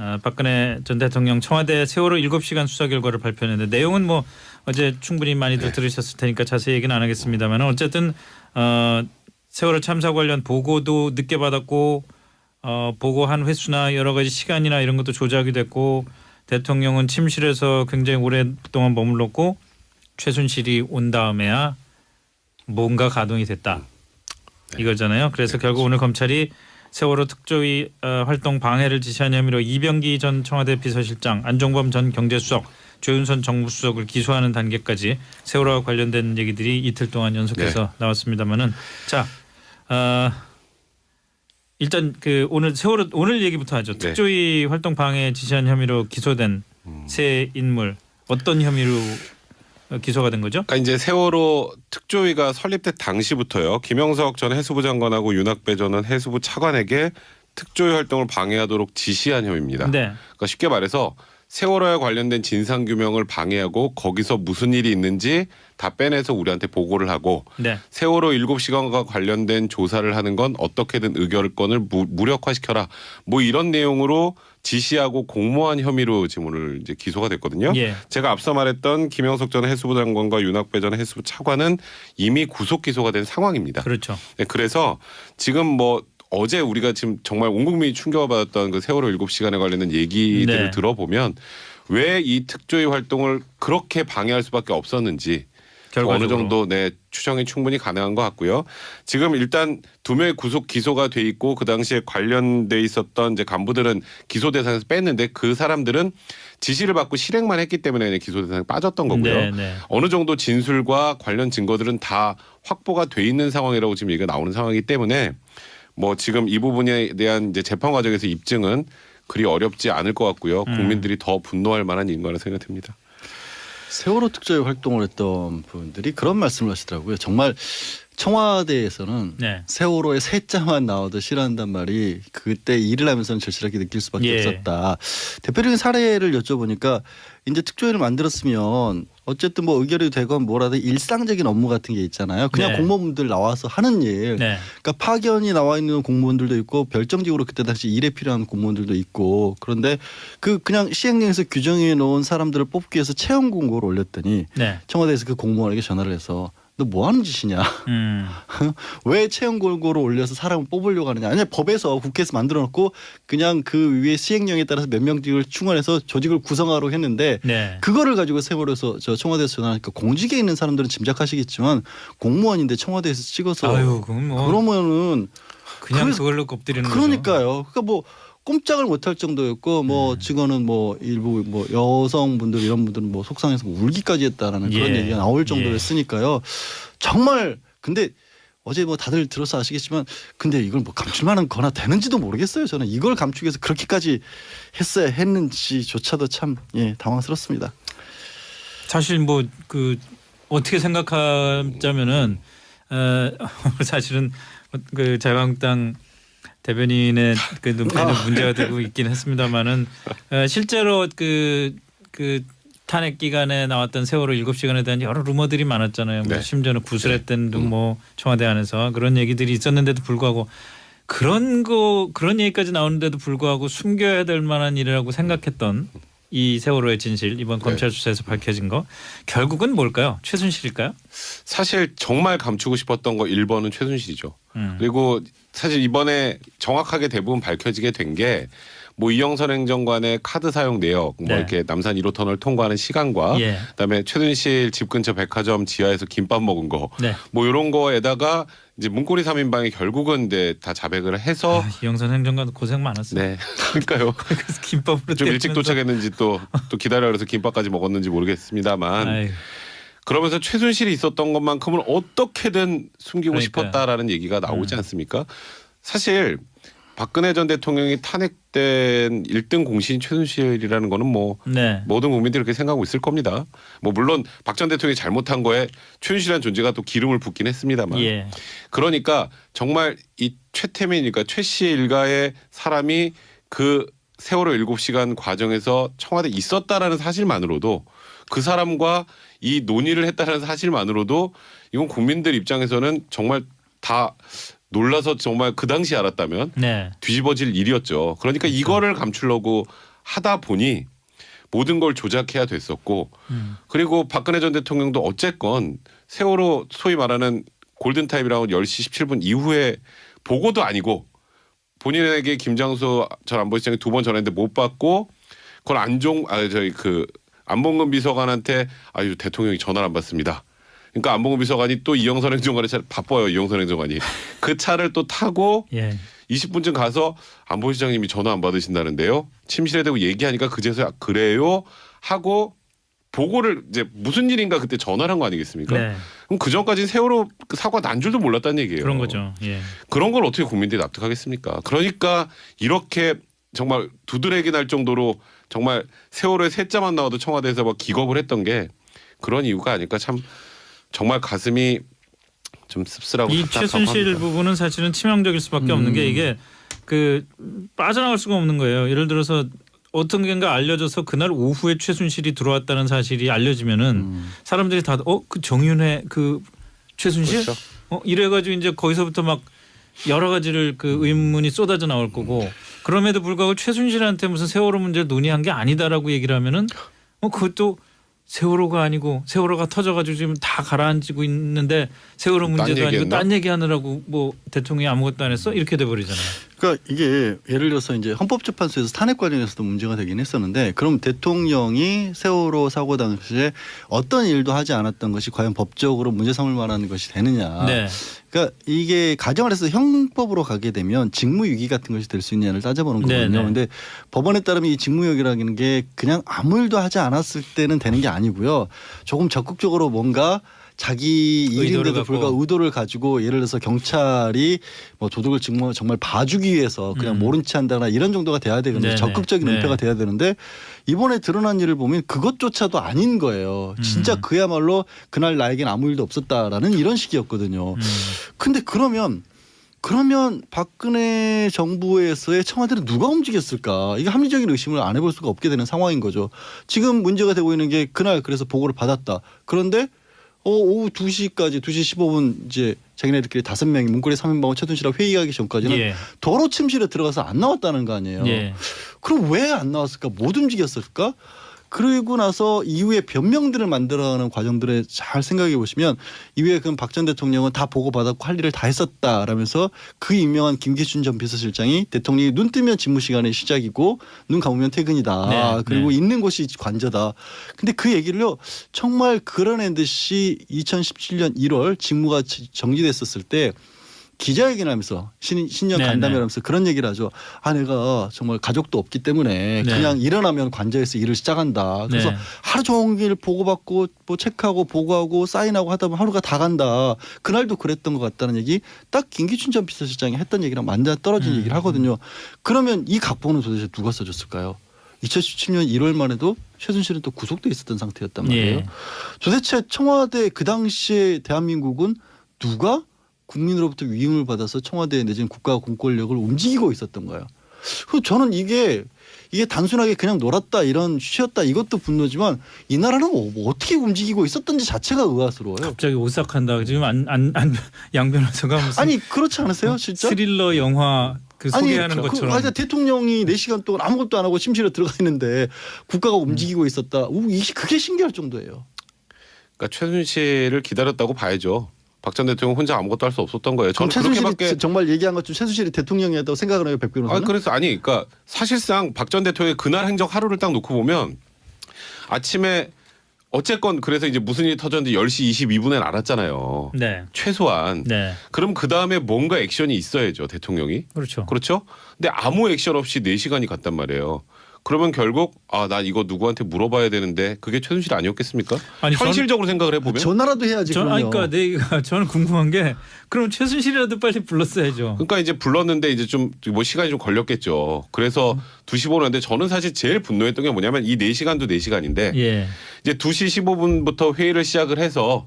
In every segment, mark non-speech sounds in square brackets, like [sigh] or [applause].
아, 박근혜 전 대통령 청와대 세월호 7시간 수사 결과를 발표했는데 내용은 뭐 어제 충분히 많이들 들으셨을 테니까 자세히 얘기는 안 하겠습니다만 어쨌든 어, 세월호 참사 관련 보고도 늦게 받았고 어, 보고한 횟수나 여러 가지 시간이나 이런 것도 조작이 됐고 대통령은 침실에서 굉장히 오랫동안 머물렀고 최순실이 온 다음에야 뭔가 가동이 됐다. 이거잖아요. 그래서 결국 오늘 검찰이 세월호 특조위 어, 활동 방해를 지시한 혐의로 이병기 전 청와대 비서실장, 안종범 전 경제수석, 조윤선 정무수석을 기소하는 단계까지 세월호와 관련된 얘기들이 이틀 동안 연속해서 나왔습니다만은 자 어, 일단 그 오늘 세월호 오늘 얘기부터 하죠. 네. 특조위 활동 방해 지시한 혐의로 기소된 새 인물 어떤 혐의로 어, 기소가 된 거죠? 그러니까 이제 세월호 특조위가 설립된 당시부터요. 김영석 전 해수부 장관하고 윤학배 전 해수부 차관에게 특조위 활동을 방해하도록 지시한 혐의입니다. 네. 그러니까 쉽게 말해서 세월호에 관련된 진상 규명을 방해하고 거기서 무슨 일이 있는지 다 빼내서 우리한테 보고를 하고 네. 세월호 7시간과 관련된 조사를 하는 건 어떻게든 의결권을 무, 무력화시켜라. 뭐 이런 내용으로 지시하고 공모한 혐의로 지금 오늘 이제 기소가 됐거든요. 예. 제가 앞서 말했던 김영석 전 해수부 장관과 윤학배 전 해수부 차관은 이미 구속 기소가 된 상황입니다. 그렇죠. 네, 그래서 지금 뭐 어제 우리가 지금 정말 온 국민이 충격을 받았던 그 세월호 7시간에 관련된 얘기들을 네. 들어보면 왜 이 특조위 활동을 그렇게 방해할 수밖에 없었는지 결과적으로. 어느 정도 네 추정이 충분히 가능한 것 같고요. 지금 일단 두 명의 구속 기소가 돼 있고 그 당시에 관련돼 있었던 이제 간부들은 기소 대상에서 뺐는데 그 사람들은 지시를 받고 실행만 했기 때문에 기소 대상에 빠졌던 거고요. 네, 네. 어느 정도 진술과 관련 증거들은 다 확보가 돼 있는 상황이라고 지금 얘기가 나오는 상황이기 때문에 뭐 지금 이 부분에 대한 이제 재판 과정에서 입증은 그리 어렵지 않을 것 같고요. 음. 국민들이 더 분노할 만한 일인 거라 생각됩니다. 세월호 특조위 활동을 했던 분들이 그런 말씀을 하시더라고요. 정말 청와대에서는 네. 세월호의 세자만 나와도 싫어한단 말이 그때 일을 하면서는 절실하게 느낄 수밖에 예. 없었다. 대표적인 사례를 여쭤보니까 이제 특조위를 만들었으면 어쨌든 뭐 의결이 되건 뭐라든 일상적인 업무 같은 게 있잖아요. 그냥 네. 공무원분들 나와서 하는 일. 네. 그러니까 파견이 나와 있는 공무원들도 있고 별정직으로 그때 당시 일에 필요한 공무원들도 있고 그런데 그 그냥 시행령에서 규정해 놓은 사람들을 뽑기 위해서 채용 공고를 올렸더니 네. 청와대에서 그 공무원에게 전화를 해서 너 뭐 하는 짓이냐? 음. [laughs] 왜 채용 공고를 올려서 사람을 뽑으려고 하느냐? 아니 법에서 국회에서 만들어 놓고 그냥 그 위에 시행령에 따라서 몇 명직을 충원해서 조직을 구성하라고 했는데 네. 그거를 가지고 세월에서 저 청와대에서 전화하니까 공직에 있는 사람들은 짐작하시겠지만 공무원인데 청와대에서 찍어서 아유, 뭐 그러면은 그냥 그걸로 엎드리는 거죠. 그러니까요. 그러니까 뭐 꼼짝을 못할 정도였고 뭐 음. 직원은 뭐 일부 뭐 여성분들 이런 분들은 뭐 속상해서 뭐 울기까지 했다라는 그런 예. 얘기가 나올 예. 정도였으니까요. 정말 근데 어제 뭐 다들 들어서 아시겠지만 근데 이걸 뭐 감출만한 거나 되는지도 모르겠어요. 저는 이걸 감추기 위해서 그렇게까지 했어야 했는지조차도 참 예, 당황스럽습니다. 사실 뭐 그 어떻게 생각하자면은 어, [laughs] 사실은 그 자유한국당 대변인의 그 눈에는 문제가 되고 있긴 했습니다만은 어, 실제로 그그 탄핵 기간에 나왔던 세월호 7시간에 대한 여러 루머들이 많았잖아요. 뭐 네. 심지어는 구술했던 등뭐 청와대 안에서 그런 얘기들이 있었는데도 불구하고 그런 거 그런 얘기까지 나오는데도 불구하고 숨겨야 될 만한 일이라고 생각했던 이 세월호의 진실 이번 네. 검찰 수사에서 밝혀진 거 결국은 뭘까요? 최순실일까요? 사실 정말 감추고 싶었던 거 1번은 최순실이죠. 음. 그리고 사실 이번에 정확하게 대부분 밝혀지게 된 게 뭐 이영선 행정관의 카드 사용 내역, 뭐 네. 이렇게 남산 1호 터널 통과하는 시간과 예. 그다음에 최순실 집 근처 백화점 지하에서 김밥 먹은 거, 네. 뭐 이런 거에다가 이제 문고리 3인방이 결국은 이제 다 자백을 해서 아, 이영선 행정관 고생 많았어요. 네, [laughs] 그러니까요. [laughs] 김밥으로 좀 일찍 도착했는지 또 또 기다려 그래서 김밥까지 먹었는지 모르겠습니다만 아유, 그러면서 최순실이 있었던 것만큼은 어떻게든 숨기고 그러니까요. 싶었다라는 얘기가 나오지 음. 않습니까? 사실 박근혜 전 대통령이 탄핵된 1등 공신인 최순실이라는 거는 뭐 네. 모든 국민들이 그렇게 생각하고 있을 겁니다. 뭐 물론 박 전 대통령이 잘못한 거에 최순실이라는 존재가 또 기름을 붓긴 했습니다만 예. 그러니까 정말 이 최태민 그러니까 최 씨의 일가의 사람이 그 세월호 7시간 과정에서 청와대에 있었다라는 사실만으로도 그 사람과 이 논의를 했다는 사실만으로도 이건 국민들 입장에서는 정말 다 놀라서 정말 그 당시 알았다면 네. 뒤집어질 일이었죠. 그러니까 그렇죠. 이거를 감추려고 하다 보니 모든 걸 조작해야 됐었고 음. 그리고 박근혜 전 대통령도 어쨌건 세월호 소위 말하는 골든타임이라고 10시 17분 이후에 보고도 아니고 본인에게 김장수 전 안보실장이 두 번 전했는데 못 받고 그걸 안종 아 저희 그 안봉근 비서관한테 아유 대통령이 전화를 안 받습니다. 그러니까 안봉근 비서관이 또 이영선 행정관의 차 바빠요 이영선 행정관이 그 차를 또 타고 예. 20분쯤 가서 안보실장님이 전화 안 받으신다는데요. 침실에 대고 얘기하니까 그제서야 그래요 하고 보고를 이제 무슨 일인가 그때 전화를 한 거 아니겠습니까? 네. 그럼 그 전까지 세월호 그 사고가 난 줄도 몰랐다는 얘기예요. 그런 거죠. 예. 그런 걸 어떻게 국민들이 납득하겠습니까? 그러니까 이렇게 정말 두드러기 날 정도로 정말 세월호에 셋자만 나와도 청와대에서 막 기겁을 했던 게 그런 이유가 아닐까 참 정말 가슴이 좀 씁쓸하고 이 최순실. 부분은 사실은 치명적일 수밖에 없는 게 음. 이게 그 빠져나갈 수가 없는 거예요. 예를 들어서 어떤 게가 알려져서 그날 오후에 최순실이 들어왔다는 사실이 알려지면은 음. 사람들이 다 어 그 정윤회 그 최순실 그렇죠. 어 이래가지고 이제 거기서부터 막 여러 가지를 그 의문이 쏟아져 나올 거고 그럼에도 불구하고 최순실한테 무슨 세월호 문제를 논의한 게 아니다라고 얘기를 하면은 어 그것도 세월호가 아니고 세월호가 터져가지고 지금 다 가라앉고 있는데 세월호 딴 문제도 아니고? 딴 얘기하느라고 뭐 대통령이 아무것도 안 했어 이렇게 돼버리잖아요. 그러니까 이게 예를 들어서 이제 헌법재판소에서 탄핵 관련해서도 문제가 되긴 했었는데 그럼 대통령이 세월호 사고 당시에 어떤 일도 하지 않았던 것이 과연 법적으로 문제 삼을 만한 것이 되느냐. 네. 그러니까 이게 가정을 해서 형법으로 가게 되면 직무유기 같은 것이 될 수 있느냐를 따져보는 네, 거거든요. 네. 근데 법원에 따르면 이 직무유기라는 게 그냥 아무 일도 하지 않았을 때는 되는 게 아니고요. 조금 적극적으로 뭔가 자기 일인데도. 불구하고 의도를 가지고 예를 들어서 경찰이 뭐 도둑을 정말 정말 봐주기 위해서 그냥 음. 모른 체 한다거나 이런 정도가 돼야 되는데. 적극적인 네. 은폐가 돼야 되는데 이번에 드러난 일을 보면 그것조차도 아닌 거예요. 진짜 음. 그야말로 그날 나에겐 아무 일도 없었다라는 이런 식이었거든요. 음. 근데 그러면 그러면 박근혜 정부에서의 청와대를 누가 움직였을까? 이게 합리적인 의심을 안 해볼 수가 없게 되는 상황인 거죠. 지금 문제가 되고 있는 게 그날 그래서 보고를 받았다. 그런데 어, 오후 2시까지 2시 15분 이제 자기네들끼리 다섯 명이 문고리 3인방을 최순실하고 회의하기 전까지는 예. 도로 침실에 들어가서 안 나왔다는 거 아니에요. 예. 그럼 왜 안 나왔을까? 못 움직였을까? 그러고 나서 이후에 변명들을 만들어가는 과정들을 잘 생각해 보시면 이후에 그럼 박 전 대통령은 다 보고 받았고 할 일을 다 했었다라면서 그 유명한 김기춘 전 비서실장이 대통령이 눈 뜨면 집무 시간이 시작이고 눈 감으면 퇴근이다. 네, 그리고 네. 있는 곳이 관저다. 근데 그 얘기를요 정말 그런 듯이 2017년 1월 직무가 정지됐었을 때 기자회견을 하면서 신, 신년 네, 간담회 네. 하면서 그런 얘기를 하죠. 아 내가 정말 가족도 없기 때문에 네. 그냥 일어나면 관저에서 일을 시작한다. 그래서 네. 하루 종일 보고받고 뭐 체크하고 보고하고 사인하고 하다 보면 하루가 다 간다. 그날도 그랬던 것 같다는 얘기 딱 김기춘 전 비서실장이 했던 얘기랑 완전 떨어진 음. 얘기를 하거든요. 그러면 이 각본은 도대체 누가 써줬을까요? 2017년 1월만 해도 최순실은 또 구속돼 있었던 상태였단 말이에요. 예. 도대체 청와대 그 당시에 대한민국은 누가 국민으로부터 위임을 받아서 청와대 내지는 국가 공권력을 움직이고 있었던 거예요. 그 저는 이게 이게 단순하게 그냥 놀았다 이런 쉬었다 이것도 분노지만 이 나라는 뭐 어떻게 움직이고 있었던지 자체가 의아스러워요. 갑자기 오싹한다. 지금 안안양 [laughs] 변호사가 무슨 아니 그렇지 않으세요, 진짜? 스릴러 영화 그 소개하는 그, 것처럼. 그, 아니, 대통령이 4시간 동안 아무것도 안 하고 침실에 들어가 있는데 국가가 움직이고 있었다. 우, 이- 그게 신기할 정도예요. 그러니까 최순실을 기다렸다고 봐야죠. 박 전 대통령 혼자 아무것도 할 수 없었던 거예요. 그럼 저는 최순실이 그렇게밖에 정말 얘기한 것좀 최순실이 대통령이었다고 생각을 해요, 백 변호사는? 아니 그래서 아니 그러니까 사실상 박 전 대통령의 그날 행적 하루를 딱 놓고 보면 아침에 어쨌건 그래서 이제 무슨 일이 터졌는지 10시 22분에 알았잖아요. 네. 최소한 네. 그럼 그 다음에 뭔가 액션이 있어야죠 대통령이 그렇죠. 그렇죠? 근데 아무 액션 없이 4시간이 갔단 말이에요. 그러면 결국 아 나 이거 누구한테 물어봐야 되는데 그게 최순실 아니었겠습니까? 아니, 전- 현실적으로 생각을 해보면 전화라도 해야지. 아니, 그럼요. 그러니까 내가 저는 궁금한 게 그럼 최순실이라도 빨리 불렀어야죠. 그러니까 이제 불렀는데 이제 좀 뭐 시간이 좀 걸렸겠죠. 그래서 음. 2시 보는데 저는 사실 제일 분노했던 게 뭐냐면 이 4시간도 4시간인데 예. 이제 2시 15분부터 회의를 시작을 해서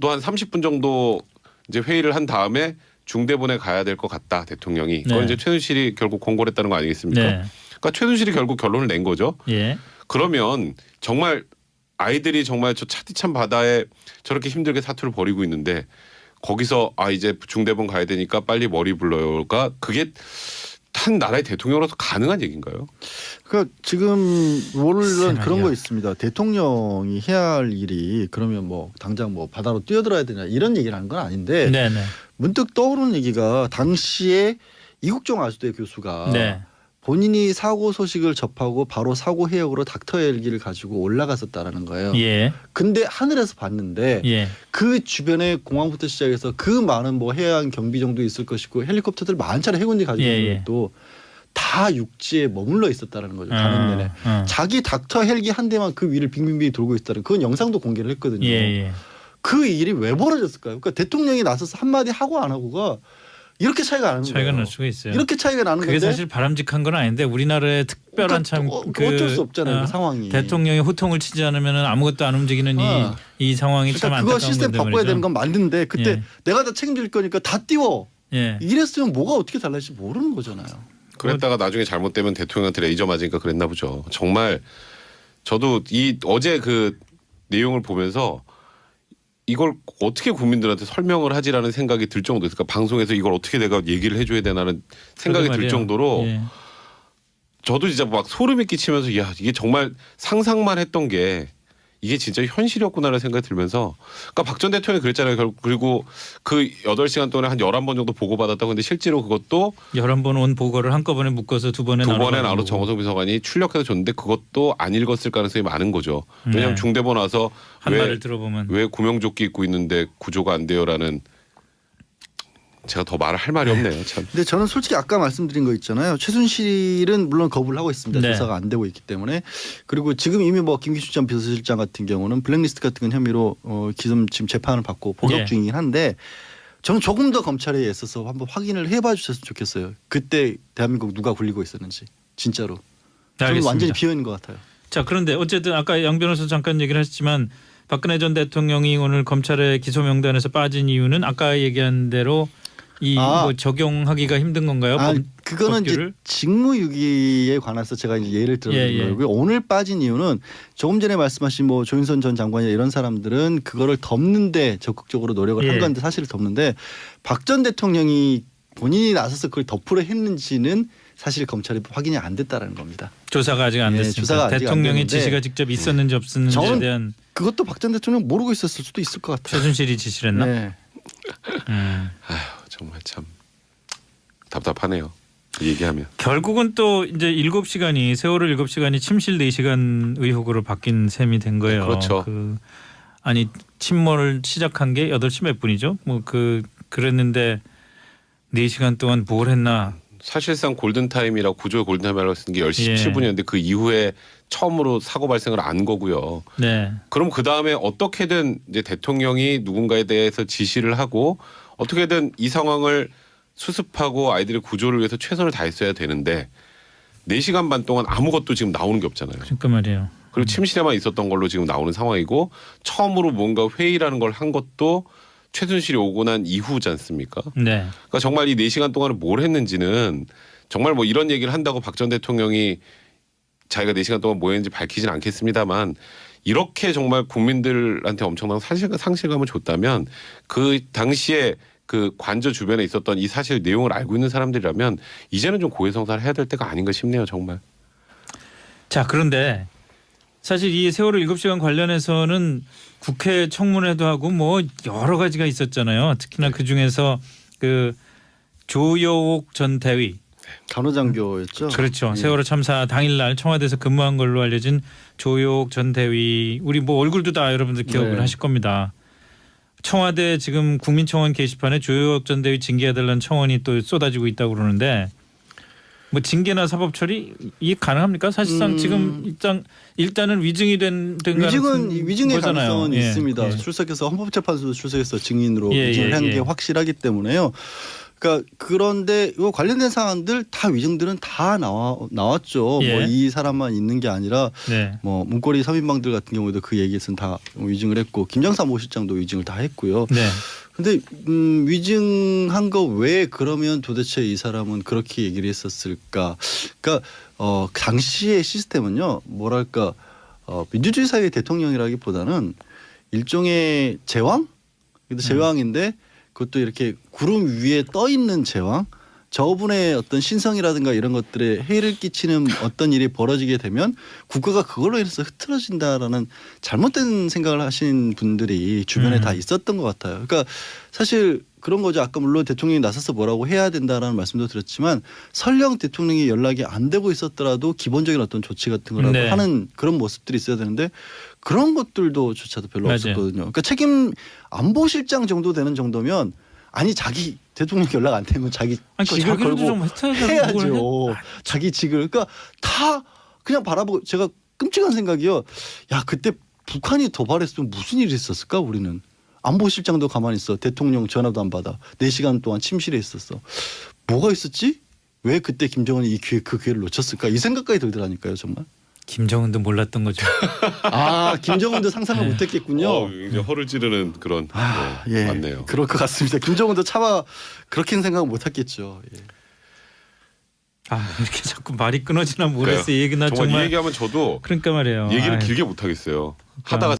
또 한 30분 정도 이제 회의를 한 다음에 중대본에 가야 될 것 같다 대통령이. 그건 네. 이제 최순실이 결국 공고를 했다는 거 아니겠습니까? 네. 그러니까 최순실이 결국 결론을 낸 거죠. 예. 그러면 정말 아이들이 정말 저 차디찬 바다에 저렇게 힘들게 사투를 벌이고 있는데 거기서 아 이제 중대본 가야 되니까 빨리 머리 불러요가 그게 한 나라의 대통령으로서 가능한 얘기인가요? 그러니까 지금 물론. 그런 거 있습니다. 대통령이 해야 할 일이 그러면 뭐 당장 뭐 바다로 뛰어들어야 되냐 이런 얘기를 하는 건 아닌데 네, 네. 문득 떠오르는 얘기가 당시에 이국종 아주대 교수가 네. 본인이 사고 소식을 접하고 바로 사고 해역으로 닥터 헬기를 가지고 올라갔었다라는 거예요. 예. 근데 하늘에서 봤는데 예. 그 주변에 공항부터 시작해서 그 많은 뭐 해안 경비 정도 있을 것이고 헬리콥터들 많은 차례 해군이 가지고 예, 있는 예. 것도 다 육지에 머물러 있었다는 거죠. 가는 내내. 어. 자기 닥터 헬기 한 대만 그 위를 빙빙빙 돌고 있다는 그건 영상도 공개를 했거든요. 예, 예. 그 일이 왜 벌어졌을까요? 그러니까 대통령이 나서서 한마디 하고 안 하고가 이렇게 차이가 나는 차이가 거예요. 날 수가 있어요. 이렇게 차이가 나는 그게 건데 사실 바람직한 건 아닌데 우리나라의 특별한 그러니까 참 어, 그, 어쩔 수 없잖아요. 어, 그 상황이. 대통령이 호통을 치지 않으면 아무것도 안 움직이는 어. 이, 이 상황이 참 그러니까 그거 안타까운 시스템 건데 바꿔야 말이죠. 되는 건 맞는데 그때 예. 내가 다 책임질 거니까 다 띄워. 예. 이랬으면 뭐가 어떻게 달라질지 모르는 거잖아요. 그랬다가 나중에 잘못되면 대통령한테 레이저 맞으니까 그랬나 보죠. 정말 저도 이 어제 그 내용을 보면서 이걸 어떻게 국민들한테 설명을 하지라는 생각이 들 정도였어요. 그러니까 방송에서 이걸 어떻게 내가 얘기를 해줘야 되나는 생각이 들. 정도로 예. 저도 진짜 막 소름이 끼치면서 야 이게 정말 상상만 했던 게 이게 진짜 현실이었구나라는 생각이 들면서 그러니까 박 전 대통령이 그랬잖아요. 결- 그리고 그 8시간 동안에 한 11번 정도 보고 받았다고 근데 실제로 그것도 11번 온 보고를 한꺼번에 묶어서 두 번에 두 나눠 번에 거고. 정호성 비서관이 출력해서 줬는데 그것도 안 읽었을 가능성이 많은 거죠. 왜냐하면 네. 중대본 와서 한 왜, 말을 들어보면 왜 구명조끼 입고 있는데 구조가 안 돼요라는 제가 더 말을 할 말이 없네요. 참. 근데 저는 솔직히 아까 말씀드린 거 있잖아요. 최순실은 물론 거부를 하고 있습니다. 네. 조사가 안 되고 있기 때문에 그리고 지금 이미 뭐 김기춘 전 비서실장 같은 경우는 블랙리스트 같은 혐의로 어, 지금 지금 재판을 받고 복역 예. 중이긴 한데 저는 조금 더 검찰에 애써서 한번 확인을 해봐 주셨으면 좋겠어요. 그때 대한민국 누가 굴리고 있었는지 진짜로. 저는 알겠습니다. 완전히 비어 있는 것 같아요. 자 그런데 어쨌든 아까 양 변호사 잠깐 얘기를 하셨지만 박근혜 전 대통령이 오늘 검찰의 기소 명단에서 빠진 이유는 아까 얘기한 대로 이 아. 뭐 적용하기가 힘든 건가요? 아, 법- 그거는 이제 법규를? 직무유기에 관해서 제가 이제 예를 들어 예, 드린 예. 거고요. 오늘 빠진 이유는 조금 전에 말씀하신 뭐 조윤선 전 장관이나 이런 사람들은 그거를 덮는데 적극적으로 노력을 예. 한 건데 사실을 덮는데 박 전 대통령이 본인이 나서서 그걸 덮으려 했는지는 사실 검찰이 확인이 안 됐다라는 겁니다. 조사가 아직 안 예, 됐습니다. 조사가 아직 대통령의 지시가 직접 있었는지 없었는지에 대한 그것도 박 전 대통령 모르고 있었을 수도 있을 것 같아요. 최순실이 지시를 했나? 네. 음. 정말 참 답답하네요. 얘기하면. 결국은 또 이제 7시간이 세월호 7시간이 침실 4시간 의혹으로 바뀐 셈이 된 거예요. 그렇죠. 그 아니 침몰을 시작한 게 8시 몇 분이죠? 뭐 그 그랬는데 4시간 동안 뭘 했나? 사실상 골든 타임이라고 구조의 골든 타임이라고 쓰는 게 10시 예. 17분이었는데 그 이후에 처음으로 사고 발생을 안 거고요. 네. 그럼 그 다음에 어떻게든 이제 대통령이 누군가에 대해서 지시를 하고 어떻게든 이 상황을 수습하고 아이들의 구조를 위해서 최선을 다했어야 되는데 4시간 반 동안 아무것도 지금 나오는 게 없잖아요. 그러니까 말이에요. 그리고 침실에만 있었던 걸로 지금 나오는 상황이고 처음으로 뭔가 회의라는 걸 한 것도 최순실이 오고 난 이후지 않습니까? 네. 그러니까 정말 이 4시간 동안에 뭘 했는지는 정말 뭐 이런 얘기를 한다고 박 전 대통령이 자기가 4시간 동안 뭐 했는지 밝히진 않겠습니다만 이렇게 정말 국민들한테 엄청난 사실, 상실감을 줬다면 그 당시에 그 관저 주변에 있었던 이 사실 내용을 알고 있는 사람들이라면 이제는 좀 고해성사를 해야 될 때가 아닌가 싶네요 정말. 자 그런데 사실 이 세월호 7시간 관련해서는 국회 청문회도 하고 뭐 여러 가지가 있었잖아요. 특히나 그 중에서 그 조여옥 전 대위 간호장교였죠. 그렇죠. 예. 세월호 참사 당일날 청와대에서 근무한 걸로 알려진 조여옥 전 대위 우리 뭐 얼굴도 다 여러분들 기억을 네. 하실 겁니다. 청와대 지금 국민청원 게시판에 조여옥 전 대위 징계해달라는 청원이 또 쏟아지고 있다고 그러는데 뭐 징계나 사법 처리 이게 가능합니까? 사실상 음. 지금 일단 일단은 위증이 된, 된 위증은 위증의 거잖아요. 가능성은 예, 있습니다. 예. 출석해서 헌법재판소 출석해서 증인으로 예, 위증을 예, 한 예. 게 확실하기 때문에요. 그러니까 그런데 이 관련된 사안들 다 위증들은 다 나와 나왔죠. 예. 뭐이 사람만 있는 게 아니라 네. 뭐 문고리 3인방들 같은 경우에도 그 얘기에서는 다 위증을 했고 김장삼 모 실장도 위증을 다 했고요. 네. 근데 음, 위증한 거 왜 그러면 도대체 이 사람은 그렇게 얘기를 했었을까? 그러니까 어 당시의 시스템은요. 뭐랄까 어, 민주주의 사회의 대통령이라기보다는 일종의 제왕? 근데 제왕인데 그 그것도 이렇게 구름 위에 떠 있는 제왕 저분의 어떤 신성이라든가 이런 것들에 해를 끼치는 어떤 일이 벌어지게 되면 국가가 그걸로 인해서 흐트러진다라는 잘못된 생각을 하신 분들이 주변에 음. 다 있었던 것 같아요. 그러니까 사실 그런 거죠. 아까 물론 대통령이 나서서 뭐라고 해야 된다라는 말씀도 드렸지만 설령 대통령이 연락이 안 되고 있었더라도 기본적인 어떤 조치 같은 거라도 네. 하는 그런 모습들이 있어야 되는데 그런 것들도조차도 별로 맞아요. 없었거든요. 그러니까 책임 안보실장 정도 되는 정도면 아니 자기 대통령 연락 안 되면 자기 아니 직을 걸고 좀 해야죠. 해야죠. 자기 직을 그러니까 다 그냥 바라보고 제가 끔찍한 생각이요. 야 그때 북한이 도발했으면 무슨 일이 있었을까 우리는 안보실장도 가만히 있어 대통령 전화도 안 받아 4 시간 동안 침실에 있었어. 뭐가 있었지? 왜 그때 김정은이 이 기회 그 기회를 놓쳤을까 이 생각까지 들더라니까요 정말. 김정은도 몰랐던 거죠. [laughs] 아 김정은도 상상을 네. 못했겠군요. 어, 이제 허를 찌르는 그런 아, 네, 예, 맞네요. 그럴 것 같습니다. 김정은도 차마 그렇게는 생각 못했겠죠. 예. 아 이렇게 자꾸 말이 끊어지나 모르겠어요. 그래요. 이 얘기 나 정말, 정말 이 얘기하면 저도 그러니까 말이에요. 얘기를 아이. 길게 못 하겠어요. 그러니까. 하다가